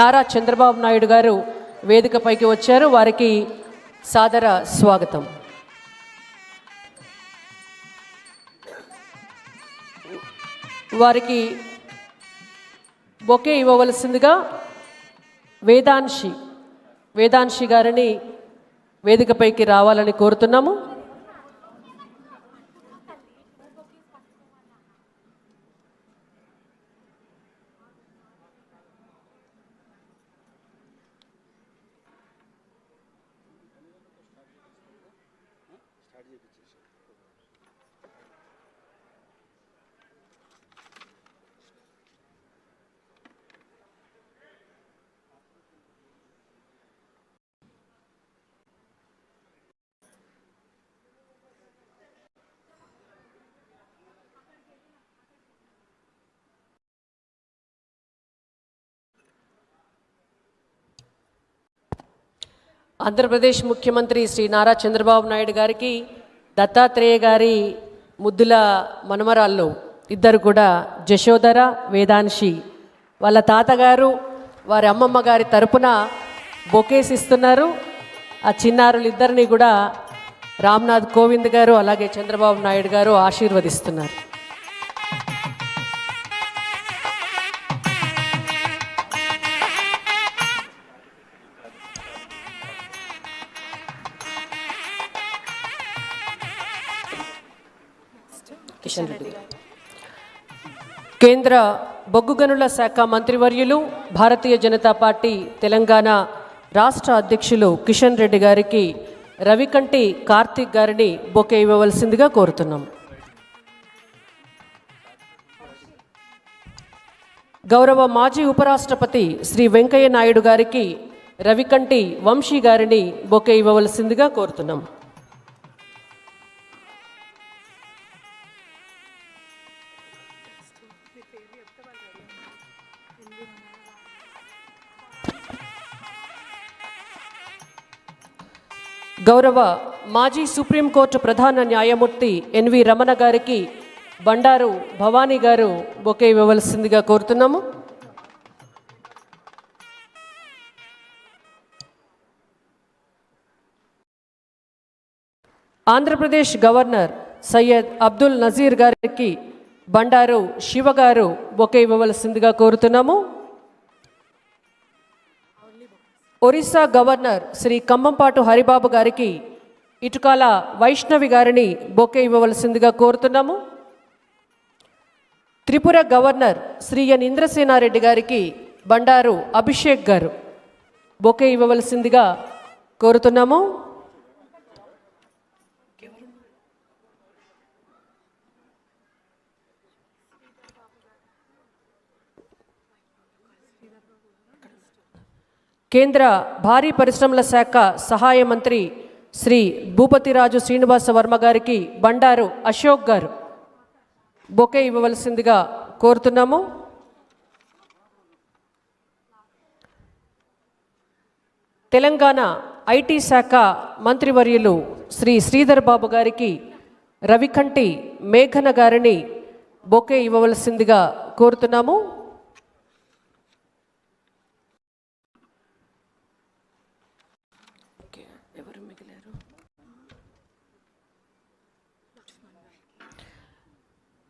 నారా చంద్రబాబు నాయుడు గారు వేదికపైకి వచ్చారు. వారికి సాదర స్వాగతం. వారికి బొకే ఇవ్వవలసిందిగా వేదాంశి వేదాంశి గారిని వేదికపైకి రావాలని కోరుతున్నాము. ఆంధ్రప్రదేశ్ ముఖ్యమంత్రి శ్రీ నారా చంద్రబాబు నాయుడు గారికి దత్తాత్రేయ గారి ముద్దుల మనమరాళ్ళు ఇద్దరు కూడా జశోధర వేదాంశి వాళ్ళ తాతగారు వారి అమ్మమ్మ గారి తరపున బొకేస్ ఇస్తున్నారు. ఆ చిన్నారులు ఇద్దరిని కూడా రామ్నాథ్ కోవింద్ గారు అలాగే చంద్రబాబు నాయుడు గారు ఆశీర్వదిస్తున్నారు. కిషన్ రెడ్డి గారు. కేంద్ర బొగ్గు గనుల శాఖ మంత్రివర్యులు భారతీయ జనతా పార్టీ తెలంగాణ రాష్ట్ర అధ్యక్షులు కిషన్ రెడ్డి గారికి రవికంటి కార్తీక్ గారిని బొకే ఇవ్వవలసిందిగా కోరుతున్నాం గౌరవ మాజీ ఉపరాష్ట్రపతి శ్రీ వెంకయ్య నాయుడు గారికి రవికంటి వంశీ గారిని బొకే ఇవ్వవలసిందిగా కోరుతున్నాం గౌరవ మాజీ సుప్రీంకోర్టు ప్రధాన న్యాయమూర్తి ఎన్వి రమణ గారికి బండారు భవానీ గారు బొకే ఇవ్వవలసిందిగా కోరుతున్నాము. ఆంధ్రప్రదేశ్ గవర్నర్ సయ్యద్ అబ్దుల్ నజీర్ గారికి బండారు శివ గారు బొకే ఇవ్వవలసిందిగా కోరుతున్నాము. ఒరిస్సా గవర్నర్ శ్రీ కంబంపాటు హరిబాబు గారికి ఇటుకాల వైష్ణవి గారిని బొకే ఇవ్వవలసిందిగా కోరుతున్నాము. త్రిపుర గవర్నర్ శ్రీ ఎన్ ఇంద్రసేనారెడ్డి గారికి బండారు అభిషేక్ గారు బొకే ఇవ్వవలసిందిగా కోరుతున్నాము. కేంద్ర భారీ పరిశ్రమల శాఖ సహాయ మంత్రి శ్రీ భూపతిరాజు శ్రీనివాస వర్మ గారికి బండారు అశోక్ గారు. బొకే ఇవ్వవలసిందిగా కోరుతున్నాము. తెలంగాణ ఐటీ శాఖ మంత్రివర్యులు శ్రీ శ్రీధర్ బాబు గారికి రవికంటి మేఘన గారిని బొకే ఇవ్వవలసిందిగా కోరుతున్నాము.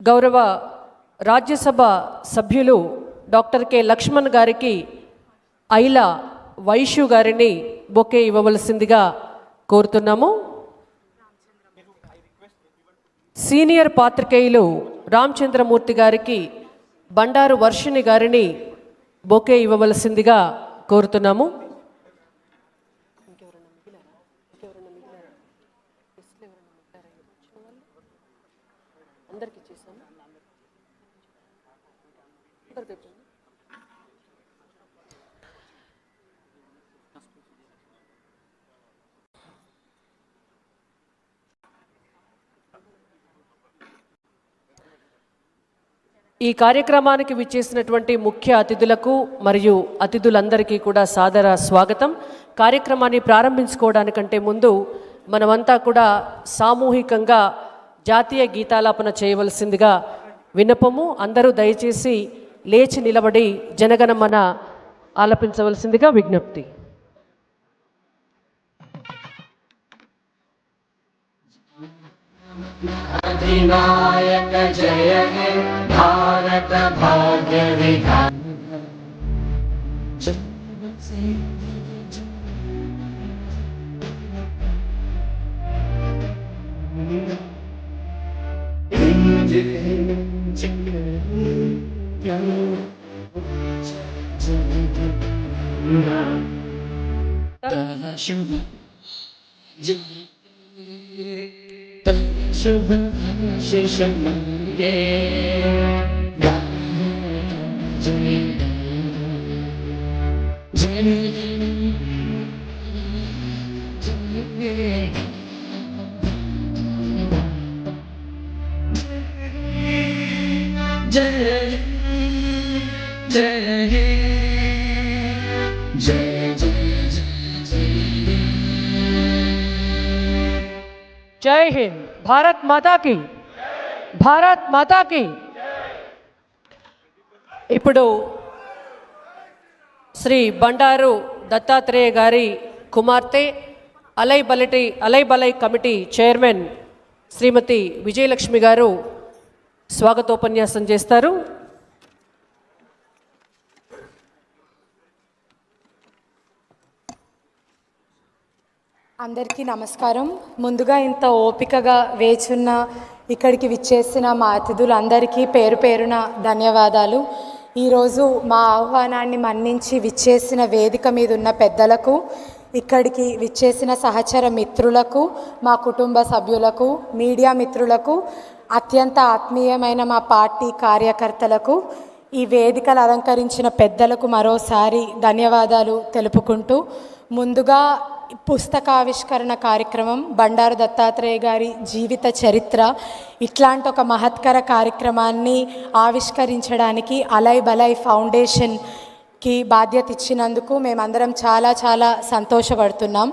గౌరవ రాజ్యసభ సభ్యులు డాక్టర్ కె లక్ష్మణ్ గారికి ఐల వైషు గారిని బొకే ఇవ్వవలసిందిగా కోరుతున్నాము. సీనియర్ పాత్రికేయులు రామచంద్రమూర్తి గారికి బండారు వర్షిణి గారిని బొకే ఇవ్వవలసిందిగా కోరుతున్నాము. ఈ కార్యక్రమానికి విచ్చేసినటువంటి ముఖ్య అతిథులకు మరియు అతిథులందరికీ కూడా సాదర స్వాగతం. కార్యక్రమాన్ని ప్రారంభించుకోవడానికంటే ముందు మనమంతా కూడా సామూహికంగా జాతీయ గీతాలాపన చేయవలసిందిగా విన్నపము. అందరూ దయచేసి లేచి నిలబడి జనగణమన ఆలపించవలసిందిగా విజ్ఞప్తి. अधिनायक जय हे भारत भाग्य विधान शुभ शुभ Jai Hind. భారత్ మాతాకి భారత్ మాతాకి ఇప్పుడు శ్రీ బండారు దత్తాత్రేయ గారి కుమార్తె అలై బలటి అలై బలై కమిటీ చైర్మన్ శ్రీమతి విజయలక్ష్మి గారు స్వాగతోపన్యాసం చేస్తారు. అందరికీ నమస్కారం. ముందుగా ఇంత ఓపికగా వేచున్న ఇక్కడికి విచ్చేసిన మా అతిథులందరికీ పేరు పేరున ధన్యవాదాలు. ఈరోజు మా ఆహ్వానాన్ని మన్నించి విచ్చేసిన వేదిక మీద ఉన్న పెద్దలకు ఇక్కడికి విచ్చేసిన సహచర మిత్రులకు మా కుటుంబ సభ్యులకు మీడియా మిత్రులకు అత్యంత ఆత్మీయమైన మా పార్టీ కార్యకర్తలకు ఈ వేదికలు అలంకరించిన పెద్దలకు మరోసారి ధన్యవాదాలు తెలుపుకుంటూ ముందుగా పుస్తకావిష్కరణ కార్యక్రమం బండారు దత్తాత్రేయ గారి జీవిత చరిత్ర ఇట్లాంటి ఒక మహత్కర కార్యక్రమాన్ని ఆవిష్కరించడానికి అలై బలై ఫౌండేషన్కి బాధ్యత ఇచ్చినందుకు మేమందరం చాలా చాలా సంతోషపడుతున్నాం.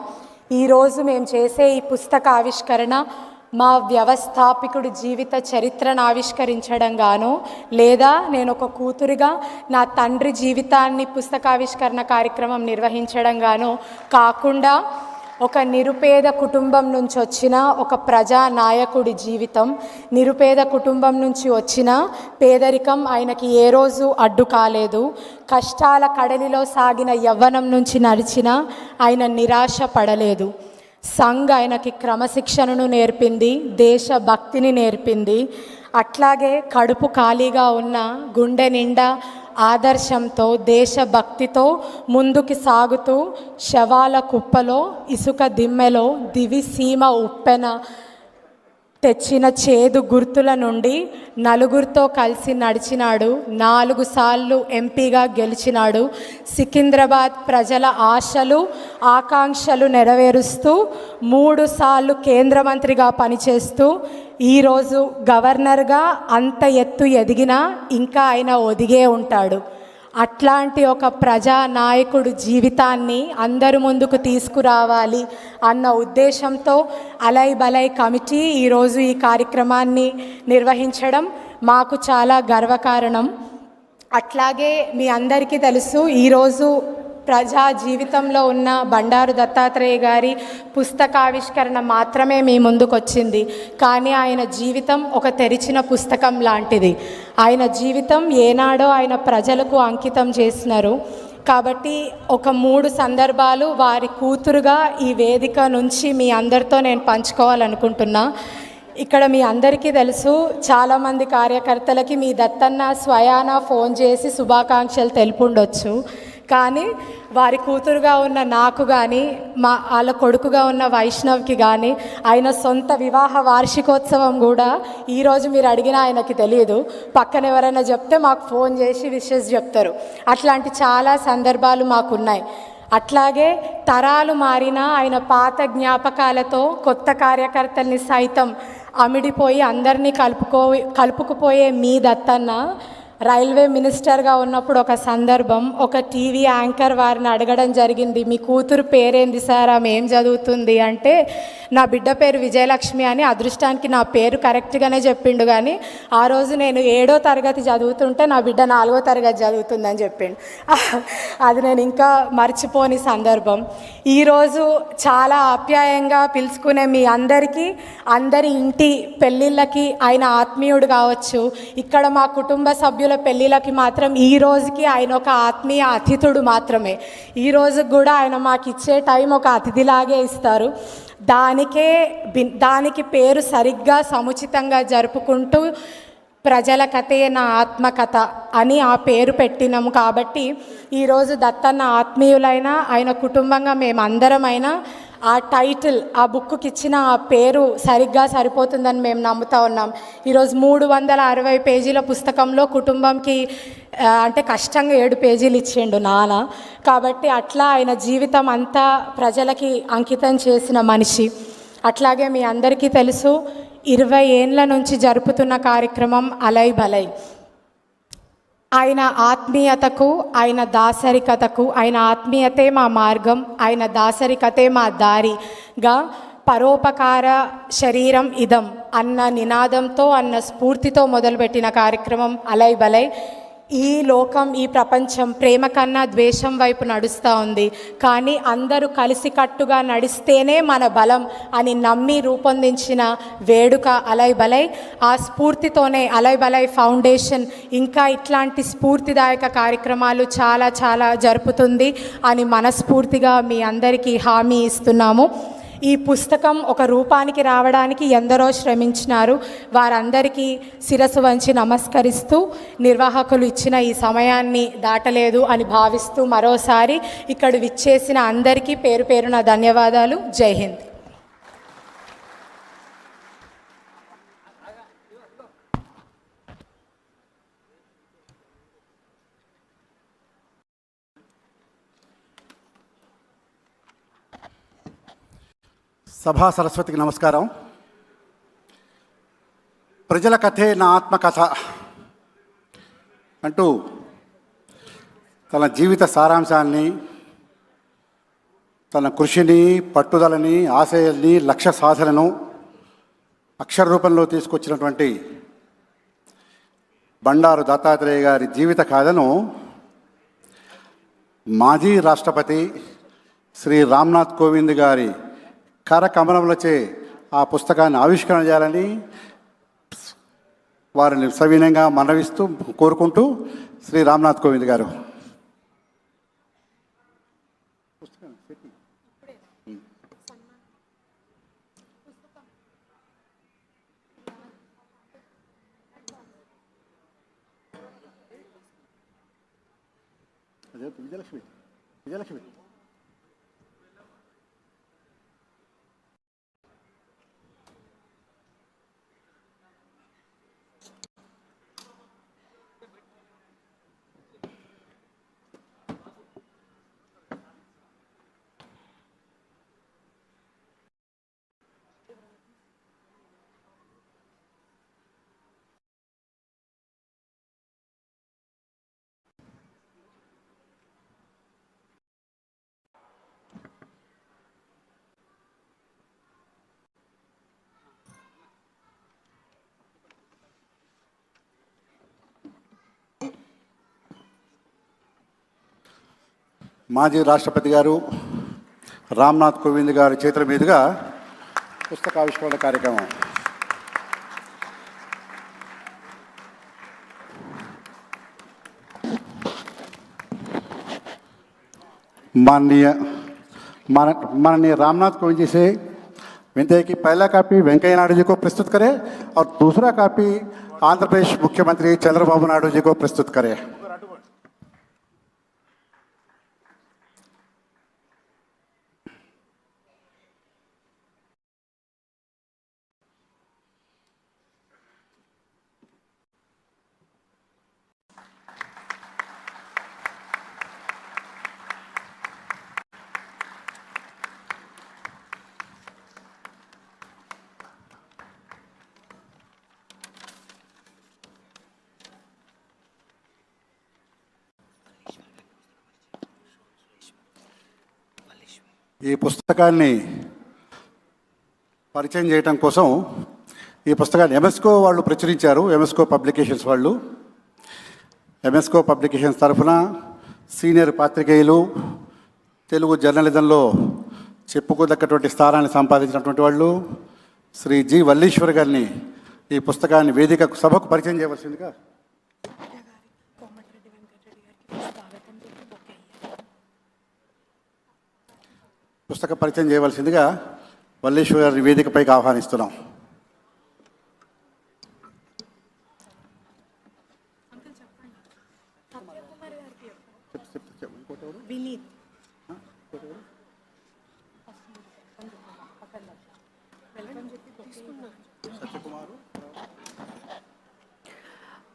ఈరోజు మేము చేసే ఈ పుస్తక ఆవిష్కరణ మా వ్యవస్థాపికుడు జీవిత చరిత్రను ఆవిష్కరించడం గాను లేదా నేను ఒక కూతురిగా నా తండ్రి జీవితాన్ని పుస్తకావిష్కరణ కార్యక్రమం నిర్వహించడం గాను కాకుండా ఒక నిరుపేద కుటుంబం నుంచి వచ్చిన ఒక ప్రజా నాయకుడి జీవితం నిరుపేద కుటుంబం నుంచి వచ్చిన పేదరికం ఆయనకి ఏ రోజు అడ్డు కాలేదు. కష్టాల కడలిలో సాగిన యవ్వనం నుంచి నడిచిన ఆయన నిరాశ పడలేదు. సంఘ్ ఆయనకి క్రమశిక్షణను నేర్పింది దేశభక్తిని నేర్పింది. అట్లాగే కడుపు ఖాళీగా ఉన్న గుండె నిండా ఆదర్శంతో దేశభక్తితో ముందుకు సాగుతూ శవాల కుప్పలో ఇసుక దిమ్మెలో దివిసీమ ఉప్పెన తెచ్చిన చేదు గుర్తుల నుండి నలుగురితో కలిసి నడిచినాడు. నాలుగు సార్లు ఎంపీగా గెలిచినాడు. సికింద్రాబాద్ ప్రజల ఆశలు ఆకాంక్షలు నెరవేరుస్తూ మూడు సార్లు కేంద్ర మంత్రిగా పనిచేస్తూ ఈరోజు గవర్నర్గా అంత ఎత్తు ఎదిగినా ఇంకా ఆయన ఒదిగే ఉంటాడు. అట్లాంటి ఒక ప్రజా నాయకుడు జీవితాన్ని అందరి ముందుకు తీసుకురావాలి అన్న ఉద్దేశంతో అలై బలై కమిటీ ఈరోజు ఈ కార్యక్రమాన్ని నిర్వహించడం మాకు చాలా గర్వకారణం. అట్లాగే మీ అందరికీ తెలుసు ఈరోజు ప్రజా జీవితంలో ఉన్న బండారు దత్తాత్రేయ గారి పుస్తకావిష్కరణ మాత్రమే మీ ముందుకొచ్చింది. కానీ ఆయన జీవితం ఒక తెరిచిన పుస్తకం లాంటిది. ఆయన జీవితం ఏనాడో ఆయన ప్రజలకు అంకితం చేసినారు. కాబట్టి ఒక మూడు సందర్భాలు వారి కూతురుగా ఈ వేదిక నుంచి మీ అందరితో నేను పంచుకోవాలనుకుంటున్నా. ఇక్కడ మీ అందరికీ తెలుసు చాలామంది కార్యకర్తలకి మీ దత్తన్న స్వయాన ఫోన్ చేసి శుభాకాంక్షలు తెలుపుండొచ్చు. కానీ వారి కూతురుగా ఉన్న నాకు కానీ మా వాళ్ళ కొడుకుగా ఉన్న వైష్ణవ్కి కానీ ఆయన సొంత వివాహ వార్షికోత్సవం కూడా ఈరోజు మీరు అడిగిన ఆయనకి తెలియదు పక్కన ఎవరైనా చెప్తే మాకు ఫోన్ చేసి విషెస్ చెప్తారు. అట్లాంటి చాలా సందర్భాలు మాకున్నాయి. అట్లాగే తరాలు మారినా ఆయన పాత జ్ఞాపకాలతో కొత్త కార్యకర్తల్ని సైతం అమిడిపోయి అందరినీ కలుపుకో కలుపుకుపోయే మీ దత్తన్న రైల్వే మినిస్టర్గా ఉన్నప్పుడు ఒక సందర్భం ఒక టీవీ యాంకర్ వారిని అడగడం జరిగింది. మీ కూతురు పేరేంది సార్? ఆమె ఏం చదువుతుంది? అంటే నా బిడ్డ పేరు విజయలక్ష్మి అని అదృష్టానికి నా పేరు కరెక్ట్గానే చెప్పిండు కానీ ఆ రోజు నేను ఏడో తరగతి చదువుతుంటే నా బిడ్డ నాలుగో తరగతి చదువుతుందని చెప్పిండు. అది నేను ఇంకా మర్చిపోని సందర్భం. ఈరోజు చాలా ఆప్యాయంగా పిలుచుకునే మీ అందరికీ అందరి ఇంటి పెళ్ళిళ్ళకి ఆయన ఆత్మీయుడు కావచ్చు. ఇక్కడ మా కుటుంబ సభ్యులు పెళ్ళిళ్ళకి మాత్రం ఈ రోజుకి ఆయన ఒక ఆత్మీయ అతిథుడు మాత్రమే. ఈ రోజుకి కూడా ఆయన మాకు ఇచ్చే టైం ఒక అతిథిలాగే ఇస్తారు. దానికే దానికి పేరు సరిగ్గా సముచితంగా జరుపుకుంటూ ప్రజల కథే నా ఆత్మకథ అని ఆ పేరు పెట్టినాము కాబట్టి ఈరోజు దత్తన్న ఆత్మీయులైన ఆయన కుటుంబంగా మేమందరమైనా ఆ టైటిల్ ఆ బుక్కి ఇచ్చిన ఆ పేరు సరిగ్గా సరిపోతుందని మేము నమ్ముతా ఉన్నాం. ఈరోజు మూడు వందల అరవై పేజీల పుస్తకంలో కుటుంబంకి అంటే కష్టంగా ఏడు పేజీలు ఇచ్చిండు నాన్న. కాబట్టి అట్లా ఆయన జీవితం అంతా ప్రజలకి అంకితం చేసిన మనిషి. అట్లాగే మీ అందరికీ తెలుసు ఇరవై ఏండ్ల నుంచి జరుపుతున్న కార్యక్రమం అలై బలై. ఆయన ఆత్మీయతకు ఆయన దాసరికతకు ఆయన ఆత్మీయతే మా మార్గం ఆయన దాసరికతే మా దారిగా పరోపకార శరీరం ఇదం అన్న నినాదంతో అన్న స్ఫూర్తితో మొదలుపెట్టిన కార్యక్రమం అలై బలై ఈ లోకం ఈ ప్రపంచం ప్రేమ కన్నా ద్వేషం వైపు నడుస్తూ ఉంది. కానీ అందరూ కలిసికట్టుగా నడిస్తేనే మన బలం అని నమ్మి రూపొందించిన వేడుక అలై బలై ఆ స్ఫూర్తితోనే అలై బలై ఫౌండేషన్ ఇంకా ఇట్లాంటి స్ఫూర్తిదాయక కార్యక్రమాలు చాలా చాలా జరుపుతుంది అని మనస్ఫూర్తిగా మీ అందరికీ హామీ ఇస్తున్నాము. ఈ పుస్తకం ఒక రూపానికి రావడానికి ఎందరో శ్రమించినారు. వారందరికీ శిరసు వంచి నమస్కరిస్తూ నిర్వాహకులు ఇచ్చిన ఈ సమయాన్ని దాటలేదు అని భావిస్తూ మరోసారి ఇక్కడ విచ్చేసిన అందరికీ పేరు పేరున ధన్యవాదాలు. జై హింద్. సభా సరస్వతికి నమస్కారం. ప్రజల కథే నా ఆత్మకథ అంటూ తన జీవిత సారాంశాన్ని తన కృషిని పట్టుదలని ఆశయాల్ని లక్ష్య సాధనను అక్షర రూపంలో తీసుకొచ్చినటువంటి బండారు దత్తాత్రేయ గారి జీవిత కథను మాజీ రాష్ట్రపతి శ్రీ రామ్నాథ్ కోవింద్ గారి కరకమలములచే ఆ పుస్తకాన్ని ఆవిష్కరణ చేయాలని వారిని సవినయంగా మనవిస్తూ కోరుకుంటూ శ్రీ రామ్నాథ్ కోవింద్ గారు. విజయలక్ష్మి విజయలక్ష్మి. మాజీ రాష్ట్రపతి గారు రామ్నాథ్ కోవింద్ గారి చేతుల మీదుగా పుస్తకావిష్కరణ కార్యక్రమం माननीय मान माननीय रामनाथ कोविंद जी से विनती है कि पहला कॉपी वेंकैया नायडू जी को प्रस्तुत करें और दूसरा कॉपी आंध्र प्रदेश मुख्यमंत्री चंद्रबाबू नायडू जी को प्रस्तुत करें ఈ పుస్తకాన్ని పరిచయం చేయటం కోసం ఈ పుస్తకాన్ని ఎంఎస్కో వాళ్ళు ప్రచురించారు ఎంఎస్కో పబ్లికేషన్స్ వాళ్ళు. ఎంఎస్కో పబ్లికేషన్స్ తరఫున సీనియర్ పాత్రికేయులు తెలుగు జర్నలిజంలో చెప్పుకోదగ్గటువంటి స్థానాన్ని సంపాదించినటువంటి వాళ్ళు శ్రీ జి వల్లీశ్వర్ గారిని ఈ పుస్తకాన్ని వేదికకు సభకు పరిచయం చేయవలసిందిగా పుస్తక పరిచయం చేయవలసిందిగా వల్లేశ్వర్ గారి వేదికపైకి ఆహ్వానిస్తున్నాం.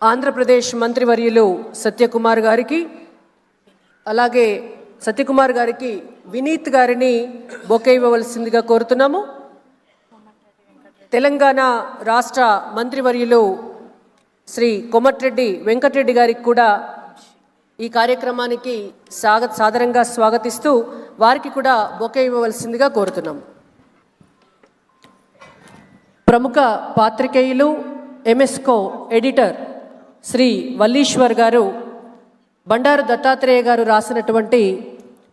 ఆంధ్రప్రదేశ్ మంత్రివర్యులు సత్యకుమార్ గారికి అలాగే సత్యకుమార్ గారికి వినీత్ గారిని బొకే ఇవ్వవలసిందిగా కోరుతున్నాము. తెలంగాణ రాష్ట్ర మంత్రివర్యులు శ్రీ కొమటిరెడ్డి వెంకటరెడ్డి గారికి కూడా ఈ కార్యక్రమానికి సాగ సాదరంగా స్వాగతిస్తూ వారికి కూడా బొకే ఇవ్వవలసిందిగా కోరుతున్నాం. ప్రముఖ పాత్రికేయులు ఎంఎస్కో ఎడిటర్ శ్రీ వల్లీశ్వర్ గారు బండారు దత్తాత్రేయ గారు రాసినటువంటి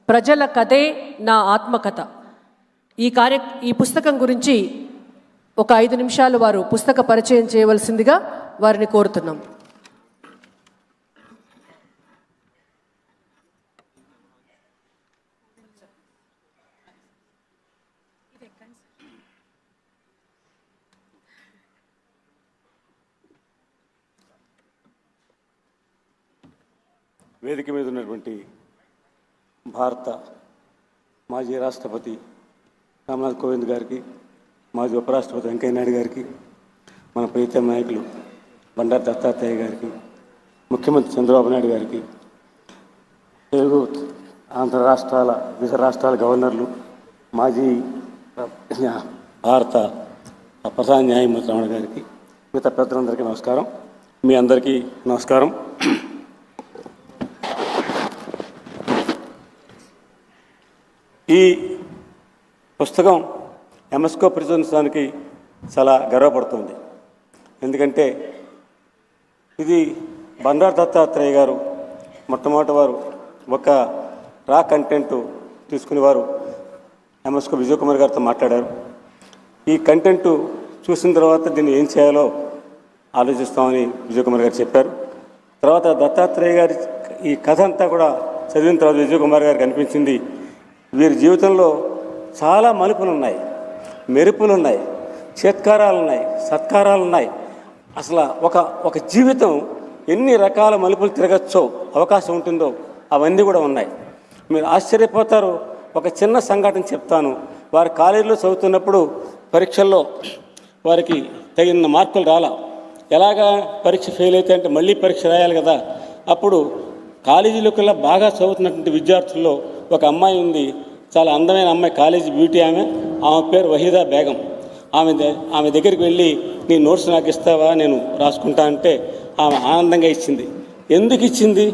ప్రజల కథే నా ఆత్మకథ. ఈ కార్య ఈ పుస్తకం గురించి ఒక ఐదు నిమిషాలు వారు పుస్తక పరిచయం చేయవలసిందిగా వారిని కోరుతున్నాం. వేదిక మీద ఉన్నటువంటి భారత మాజీ రాష్ట్రపతి రామ్నాథ్ కోవింద్ గారికి మాజీ ఉపరాష్ట్రపతి వెంకయ్య నాయుడు గారికి మన ప్రీతం నాయకులు బండారు దత్తాత్రేయ గారికి ముఖ్యమంత్రి చంద్రబాబు నాయుడు గారికి తెలుగు ఆంధ్ర రాష్ట్రాల వివిధ రాష్ట్రాల గవర్నర్లు మాజీ భారత ప్రధాన న్యాయమూర్తి రమణ గారికి మిగతా పెద్దలందరికీ నమస్కారం. మీ అందరికీ నమస్కారం. ఈ పుస్తకం ఎంఎస్కో ప్రచురించడానికి చాలా గర్వపడుతుంది. ఎందుకంటే ఇది బండారు దత్తాత్రేయ గారు మొట్టమొదటి వారు ఒక రా కంటెంట్ తీసుకునేవారు ఎంఎస్కో విజయ్ కుమార్ గారితో మాట్లాడారు. ఈ కంటెంట్ చూసిన తర్వాత దీన్ని ఏం చేయాలో ఆలోచిస్తామని విజయ్ కుమార్ గారు చెప్పారు. తర్వాత దత్తాత్రేయ గారి ఈ కథ అంతా కూడా చదివిన తర్వాత విజయ్ కుమార్ గారికి అనిపించింది వీరి జీవితంలో చాలా మలుపులు ఉన్నాయి మెరుపులు ఉన్నాయి చేత్కారాలు ఉన్నాయి సత్కారాలు ఉన్నాయి అసలు ఒక ఒక జీవితం ఎన్ని రకాల మలుపులు తిరగచ్చో అవకాశం ఉంటుందో అవన్నీ కూడా ఉన్నాయి. మీరు ఆశ్చర్యపోతారు. ఒక చిన్న సంఘటన చెప్తాను. వారు కాలేజీలో చదువుతున్నప్పుడు పరీక్షల్లో వారికి తగిన మార్కులు రాలా. ఎలాగా పరీక్ష ఫెయిల్ అయితే అంటే మళ్ళీ పరీక్ష రాయాలి కదా? అప్పుడు కాలేజీలో కల్లా బాగా చదువుతున్నటువంటి విద్యార్థుల్లో ఒక అమ్మాయి ఉంది. చాలా అందమైన అమ్మాయి కాలేజీ బ్యూటీ ఆమె. ఆమె పేరు వహీదా బేగం. ఆమె ఆమె దగ్గరికి వెళ్ళి నీ నోట్స్ నాకు ఇస్తావా? నేను రాసుకుంటా అంటే ఆమె ఆనందంగా ఇచ్చింది. ఎందుకు ఇచ్చింది?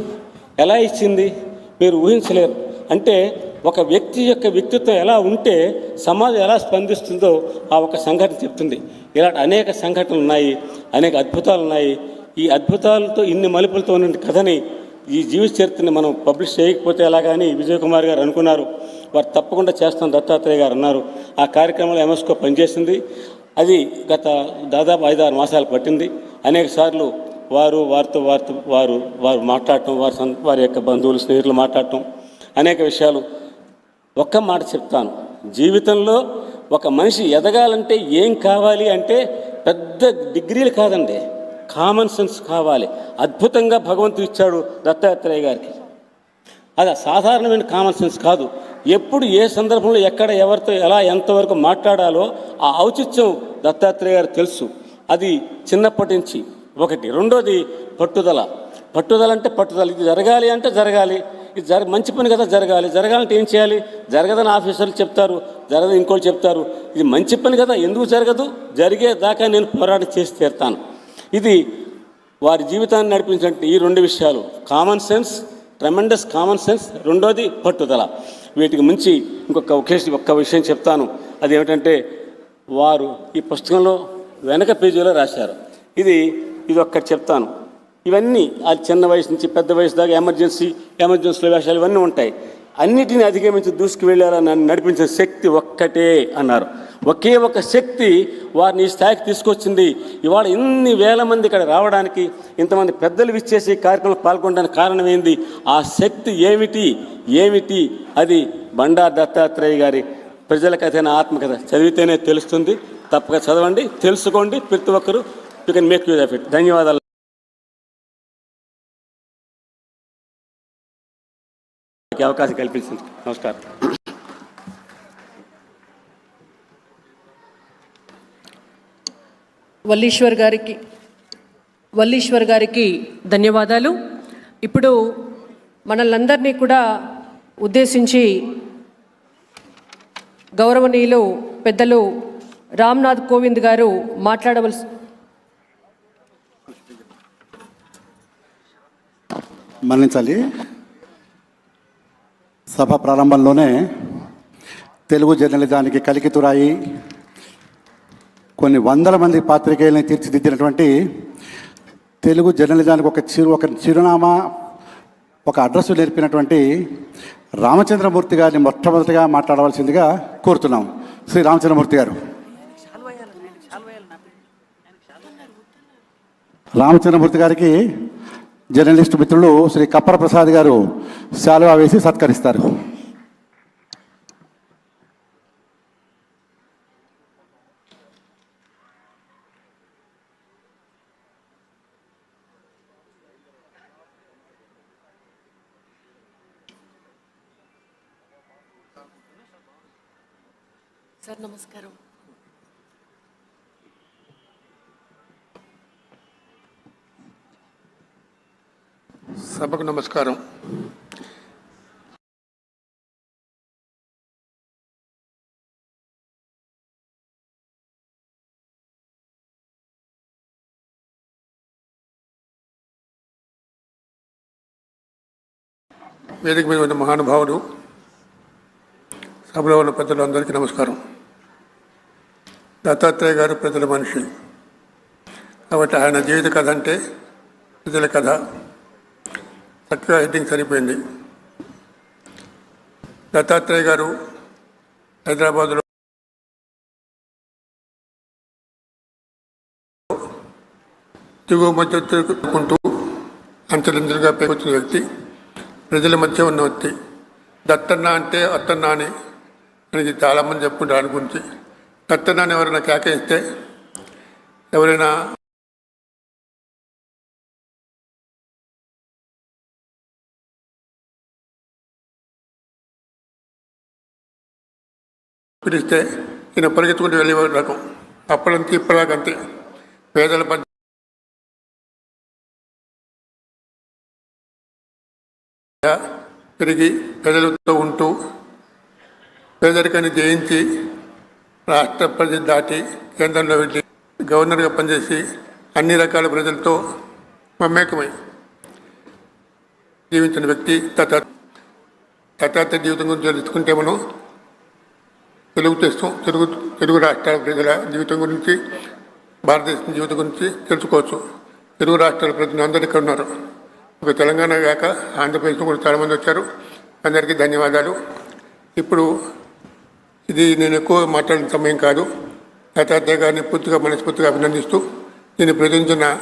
ఎలా ఇచ్చింది? మీరు ఊహించలేరు. అంటే ఒక వ్యక్తి యొక్క వ్యక్తిత్వం ఎలా ఉంటే సమాజం ఎలా స్పందిస్తుందో ఆ ఒక సంఘటన చెప్తుంది. ఇలాంటి అనేక సంఘటనలు ఉన్నాయి అనేక అద్భుతాలు ఉన్నాయి. ఈ అద్భుతాలతో ఇన్ని మలుపులతో ఉన్న కథని ఈ జీవిత చరిత్రని మనం పబ్లిష్ చేయకపోతే ఎలాగని విజయ్ కుమార్ గారు అనుకున్నారు. వారు తప్పకుండా చేస్తాం దత్తాత్రేయ గారు అన్నారు. ఆ కార్యక్రమంలో ఎంఎస్కో పనిచేసింది. అది గత దాదాపు ఐదారు మాసాలు పట్టింది. అనేక సార్లు వారు వారితో వారితో వారు వారు మాట్లాడటం వారి వారి యొక్క బంధువులు స్నేహితులు మాట్లాడటం అనేక విషయాలు. ఒక్క మాట చెప్తాను. జీవితంలో ఒక మనిషి ఎదగాలంటే ఏం కావాలి అంటే పెద్ద డిగ్రీలు కాదండి. కామన్ సెన్స్ కావాలి. అద్భుతంగా భగవంతుడు ఇచ్చాడు దత్తాత్రేయ గారికి. అది సాధారణమైన కామన్ సెన్స్ కాదు. ఎప్పుడు ఏ సందర్భంలో ఎక్కడ ఎవరితో ఎలా ఎంతవరకు మాట్లాడాలో ఆ ఔచిత్యం దత్తాత్రేయ గారు తెలుసు. అది చిన్నప్పటి నుంచి. ఒకటి. రెండోది పట్టుదల. పట్టుదల అంటే పట్టుదల. ఇది జరగాలి అంటే జరగాలి. ఇది జర మంచి పని కదా జరగాలి. జరగాలంటే ఏం చేయాలి? జరగదని ఆఫీసర్లు చెప్తారు. జరగదు ఇంకోటి చెప్తారు. ఇది మంచి పని కదా. ఎందుకు జరగదు? జరిగేదాకా నేను పోరాటం చేసి తీరుతాను. ఇది వారి జీవితాన్ని నడిపించినట్టు ఈ రెండు విషయాలు. Common sense tremendous common sense రెండోది పట్టుదల. వీటికి మించి ఇంకొక ఒకేషన్ ఒక్క విషయం చెప్తాను. అది ఏమిటంటే వారు ఈ పుస్తకంలో వెనక పేజీలో రాశారు. ఇది ఇది ఒక్కటి చెప్తాను. ఇవన్నీ అది చిన్న వయసు నుంచి పెద్ద వయసు దాకా ఎమర్జెన్సీ ఎమర్జెన్సీలో వేషాలు ఇవన్నీ ఉంటాయి. అన్నిటిని అధిగమించి దూసుకు వెళ్ళారా నడిపించిన శక్తి ఒక్కటే అన్నారు. ఒకే ఒక శక్తి వారిని ఈ స్థాయికి తీసుకొచ్చింది. ఇవాళ ఇన్ని వేల మంది ఇక్కడ రావడానికి ఇంతమంది పెద్దలు విచ్చేసి కార్యక్రమంలో పాల్గొనడానికి కారణం ఏంది? ఆ శక్తి ఏమిటి? ఏమిటి? అది బండారు దత్తాత్రేయ గారి ప్రజల కథైన ఆత్మకథ చదివితేనే తెలుస్తుంది. తప్పక చదవండి తెలుసుకోండి ప్రతి ఒక్కరూ you can make use of it ధన్యవాదాలు. అవకాశం కల్పించింది నమస్కారం. వల్లీశ్వర్ గారికి వల్లీశ్వర్ గారికి ధన్యవాదాలు. ఇప్పుడు మనల్ందరినీ కూడా ఉద్దేశించి గౌరవనీయులు పెద్దలు రామ్నాథ్ కోవింద్ గారు మాట్లాడవలసి మన్నించాలి. సభ ప్రారంభంలోనే తెలుగు జర్నలిజానికి కలికితురాయి కొన్ని వందల మంది పాత్రికేయులను తీర్చిదిద్దినటువంటి తెలుగు జర్నలిజానికి ఒక చిరు ఒక చిరునామా ఒక అడ్రస్ నేర్పినటువంటి రామచంద్రమూర్తి గారిని మొట్టమొదటిగా మాట్లాడవలసిందిగా కోరుతున్నాం. శ్రీ రామచంద్రమూర్తి గారు. రామచంద్రమూర్తి గారికి జర్నలిస్ట్ మిత్రులు శ్రీ కప్పర ప్రసాద్ గారు శాలువా వేసి సత్కరిస్తారు సార్ నమస్కారం సభకు నమస్కారం వేదిక మీద ఉన్న మహానుభావులు సభలో ఉన్న పెద్దలందరికీ నమస్కారం. దత్తాత్రేయ గారు ప్రజల మనిషి. కాబట్టి ఆయన జీవిత కథ అంటే ప్రజల కథ. చక్కగా హెడ్డింగ్ సరిపోయింది. దత్తాత్రేయ గారు హైదరాబాద్లో దిగువ మధ్య తిరుగుకుంటూ అంచెలంచెలుగా పెరుగుతున్న వ్యక్తి. ప్రజల మధ్య ఉన్న వ్యక్తి దత్తన్న అంటే అత్తన్న అని అనేది చాలామంది చెప్పుకుంటారు ఆయన గురించి. దత్తన్న అని ఎవరైనా కేకేస్తే ఎవరైనా పిలిస్తే ఈయన పరిగెత్తుకుంటూ వెళ్ళే రకం. అప్పటింత ఇప్పటిదాకా అంతే. పేదల మధ్య పెరిగి ప్రజలతో ఉంటూ పేదరికాన్ని జయించి రాష్ట్ర ప్రజలు దాటి కేంద్రంలో వెళ్ళి గవర్నర్గా పనిచేసి అన్ని రకాల ప్రజలతో మమేకమై జీవించిన వ్యక్తి తత తతాత జీవితం గురించి తెలుసుకుంటే మనం తెలుగు దేశం తెలుగు తెలుగు రాష్ట్రాల ప్రజల జీవితం గురించి భారతదేశం జీవితం గురించి తెలుసుకోవచ్చు. తెలుగు రాష్ట్రాల ప్రజలు అందరికీ ఇక్కడ ఉన్నారు. ఒక తెలంగాణ కాక ఆంధ్రప్రదేశ్ కూడా చాలామంది వచ్చారు. అందరికీ ధన్యవాదాలు. ఇప్పుడు ఇది నేను ఎక్కువ మాట్లాడిన సమయం కాదు. దత్తాత్రేయ గారిని పూర్తిగా మనస్ఫూర్తిగా అభినందిస్తూ దీన్ని ప్రచురించిన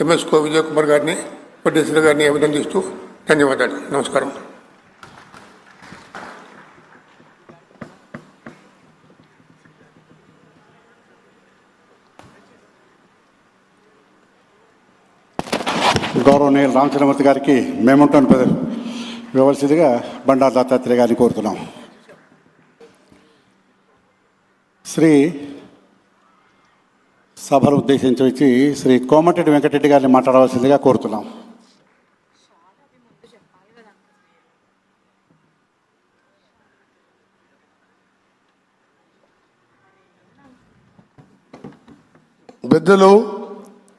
ఎంఎస్కో విజయ్ కుమార్ గారిని ప్రొడ్యూసర్ గారిని అభినందిస్తూ ధన్యవాదాలు. నమస్కారం. గౌరవనీయులు రామచంద్రమూర్తి గారికి మేముంటాను ప్రజలు ఇవ్వవలసిందిగా బండారు దత్తాత్రేయ గారిని కోరుతున్నాం. శ్రీ సభను ఉద్దేశించి వచ్చి శ్రీ కోమటిరెడ్డి వెంకటరెడ్డి గారిని మాట్లాడవలసిందిగా కోరుతున్నాం. పెద్దలు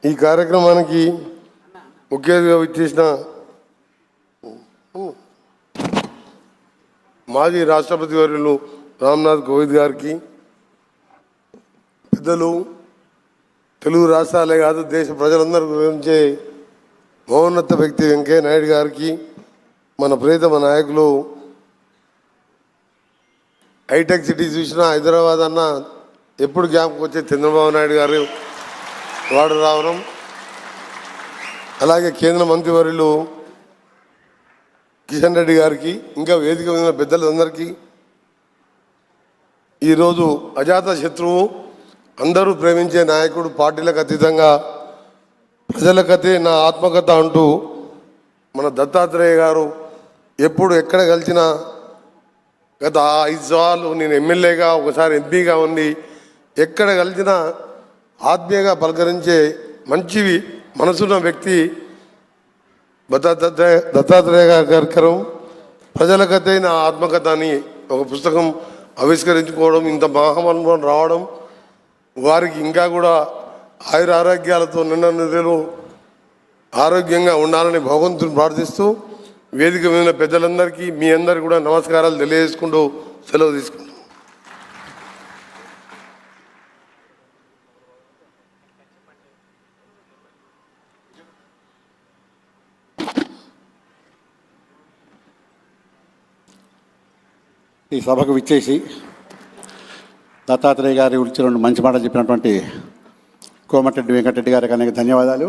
ఈ కార్యక్రమానికి ముఖ్యంగా వచ్చేసిన మాజీ రాష్ట్రపతి వర్యులు రామ్నాథ్ కోవింద్ గారికి పెద్దలు తెలుగు రాష్ట్రాలే కాదు దేశ ప్రజలందరూ గురించే మహోన్నత వ్యక్తి వెంకయ్య నాయుడు గారికి మన ప్రియతమ నాయకులు హైటెక్ సిటీ చూసిన హైదరాబాద్ అన్న ఎప్పుడు జ్ఞాపకం వచ్చే చంద్రబాబు నాయుడు గారు వాడు రావడం అలాగే కేంద్ర మంత్రివర్యులు కిషన్ రెడ్డి గారికి ఇంకా వేదిక ఉన్న పెద్దలందరికీ ఈరోజు అజాత శత్రువు అందరూ ప్రేమించే నాయకుడు పార్టీలకు అతీతంగా ప్రజలకతే నా ఆత్మకథ అంటూ మన దత్తాత్రేయ గారు ఎప్పుడు ఎక్కడ కలిసినా గత ఐదు సార్లు నేను ఎమ్మెల్యేగా ఒకసారి ఎంపీగా ఉండి ఎక్కడ కలిసినా ఆత్మీయంగా పలకరించే మంచివి మనసున్న వ్యక్తి దత్తాత్రేయ దత్తాత్రేయ కార్యక్రమం ప్రజల నా ఆత్మకథ అని ఒక పుస్తకం ఆవిష్కరించుకోవడం ఇంత మహామనుభవం రావడం వారికి ఇంకా కూడా ఆయుర ఆరోగ్యాలతో నిన్న నిధులు ఆరోగ్యంగా ఉండాలని భగవంతుని ప్రార్థిస్తూ వేదిక మీద పెద్దలందరికీ మీ అందరికీ కూడా నమస్కారాలు తెలియజేసుకుంటూ సెలవు తీసుకుంటాం ఈ సభకు విచ్చేసి దత్తాత్రేయ గారి గురించి రెండు మంచి మాటలు చెప్పినటువంటి కోమటిరెడ్డి వెంకటరెడ్డి గారికి అనేక ధన్యవాదాలు.